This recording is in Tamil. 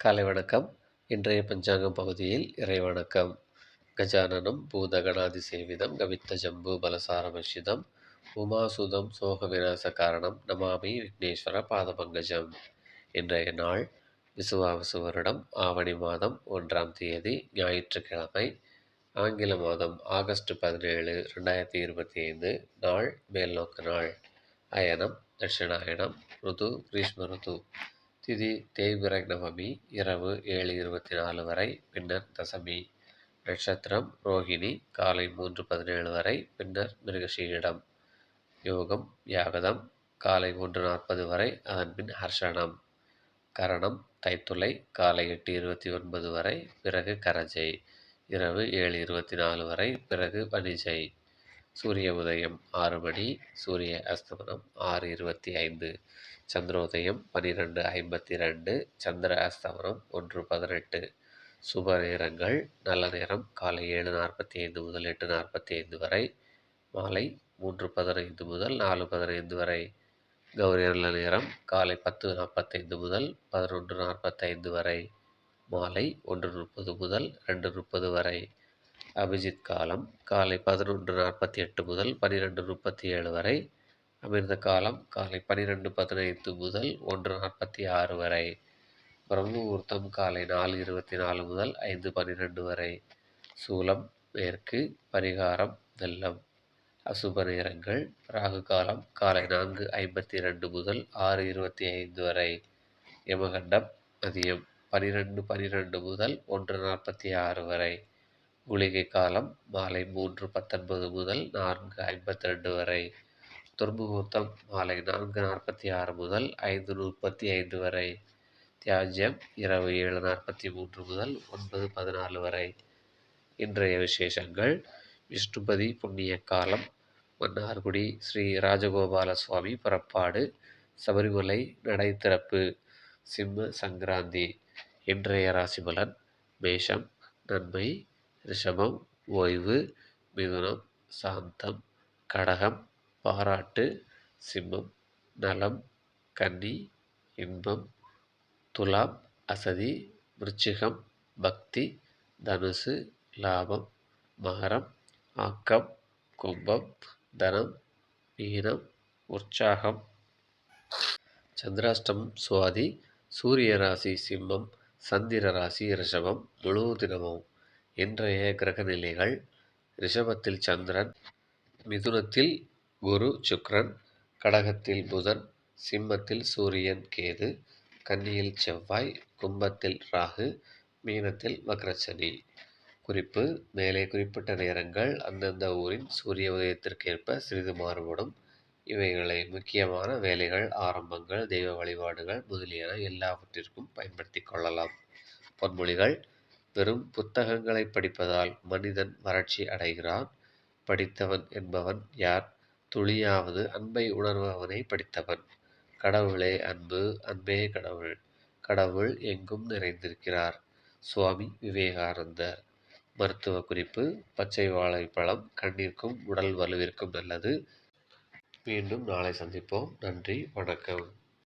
காலை வணக்கம். இன்றைய பஞ்சாங்கம் பகுதியில் இறை வணக்கம் கஜானனம் பூதகணாதி சேவிதம் கவித்த ஜம்பு பலசாரமர்ஷிதம் உமாசுதம் சோக விநாச காரணம் நமாமி விக்னேஸ்வர பாதபங்கஜம். இன்றைய நாள் விசுவாவசு வருடம் ஆவணி மாதம் ஒன்றாம் தேதி ஞாயிற்றுக்கிழமை ஆங்கில மாதம் ஆகஸ்ட் பதினேழு ரெண்டாயிரத்தி இருபத்தி ஐந்து நாள் மேல்நோக்கு நாள். அயனம் தட்சிணாயனம் ருது கிரீஷ்ம ருது திதி தேய்பிரை நவமி இரவு ஏழு இருபத்தி நாலு வரை பின்னர் தசமி நட்சத்திரம் ரோஹிணி காலை மூன்று பதினேழு வரை பின்னர் மிருகஷீரிடம் யோகம் யாகதம் காலை ஒன்று நாற்பது வரை அதன் பின் ஹர்ஷனம் கரணம் தைத்துளை காலை எட்டு இருபத்தி ஒன்பது வரை பிறகு கரஜை. இரவு ஏழு இருபத்தி நாலு வரை பிறகு வணிஜை. சூரிய உதயம் ஆறு மணி சூரிய அஸ்தமனம் ஆறு இருபத்தி ஐந்து சந்திரோதயம் பனிரெண்டு ஐம்பத்தி ரெண்டு சந்திர அஸ்தமனம் ஒன்று பதினெட்டு. சுப நேரங்கள் நல்ல நேரம் காலை ஏழு நாற்பத்தி ஐந்து முதல் எட்டு நாற்பத்தி ஐந்து வரை மாலை மூன்று பதினைந்து முதல் நாலு பதினைந்து வரை. கௌரி நல்ல நேரம் காலை பத்து நாற்பத்தைந்து முதல் பதினொன்று நாற்பத்தைந்து வரை மாலை ஒன்று முப்பது முதல் ரெண்டு முப்பது வரை. அபிஜித் காலம் காலை பதினொன்று நாற்பத்தி எட்டு முதல் பன்னிரெண்டு முப்பத்தி ஏழு வரை. அமிர்த காலம் காலை பன்னிரெண்டு பதினைந்து முதல் ஒன்று நாற்பத்தி ஆறு வரை. பிரம்மமுகூர்த்தம் காலை நாலு இருபத்தி நாலு முதல் ஐந்து பன்னிரெண்டு வரை. சூலம் மேற்கு பரிகாரம் வெள்ளம். அசுப நேரங்கள் ராகு காலம் காலை நான்கு ஐம்பத்தி ரெண்டு முதல் ஆறு இருபத்தி ஐந்து வரை. யமகண்டம் மதியம் பனிரெண்டு பனிரெண்டு முதல் ஒன்று நாற்பத்தி ஆறு வரை. குளிகை காலம் மாலை மூன்று பத்தொன்பது முதல் நான்கு ஐம்பத்தி ரெண்டு வரை. துர்முகூர்த்தம் மாலை நான்கு நாற்பத்தி ஆறு முதல் ஐந்து முப்பத்தி ஐந்து வரை. தியாஜ்யம் இரவு ஏழு நாற்பத்தி மூன்று முதல் ஒன்பது பதினாலு வரை. இன்றைய விசேஷங்கள் விஷ்ணுபதி புண்ணிய காலம் மன்னார்குடி ஸ்ரீ ராஜகோபால சுவாமி புறப்பாடு சபரிமலை நடை திறப்பு சிம்ம சங்கராந்தி இன்றைய ராசிபலன் மேஷம் நன்மை ரிஷபம் ஓய்வு மிதுனம் சாந்தம் கடகம் பாராட்டு சிம்மம் நலம் கன்னி இன்பம் துலாம் அசதி விருச்சிகம் பக்தி தனுசு லாபம் மகரம் ஆக்கம் கும்பம் தனம் மீனம் உற்சாகம். சந்திராஷ்டமம் சுவாதி சூரிய ராசி சிம்மம் சந்திர ராசி ரிஷபம் முழு தினமும். இன்றைய கிரக நிலைகள் ரிஷபத்தில் சந்திரன் மிதுனத்தில் குரு சுக்ரன் கடகத்தில் புதன் சிம்மத்தில் சூரியன் கேது கன்னியில் செவ்வாய் கும்பத்தில் ராகு மீனத்தில் வக்ரச்சனி குறிப்பு மேலே குறிப்பிட்ட நேரங்கள் அந்தந்த ஊரின் சூரிய உதயத்திற்கேற்ப சிறிது மாறுபடும். இவைகளை முக்கியமான வேலைகள் ஆரம்பங்கள் தெய்வ வழிபாடுகள் முதலியன எல்லாவற்றிற்கும் பயன்படுத்தி கொள்ளலாம். பொன்மொழிகள் வெறும் புத்தகங்களை படிப்பதால் மனிதன் வறட்சி அடைகிறான். படித்தவன் என்பவன் யார்? துளியாவது அன்பை உணர்பவனை படித்தவன். கடவுளே அன்பு அன்பே கடவுள். கடவுள் எங்கும் நிறைந்திருக்கிறார். சுவாமி விவேகானந்தர். மருத்துவ குறிப்பு பச்சை வாழைப்பழம் கண்ணிற்கும் உடல் வலுவிற்கும் நல்லது. மீண்டும் நாளை சந்திப்போம். நன்றி வணக்கம்.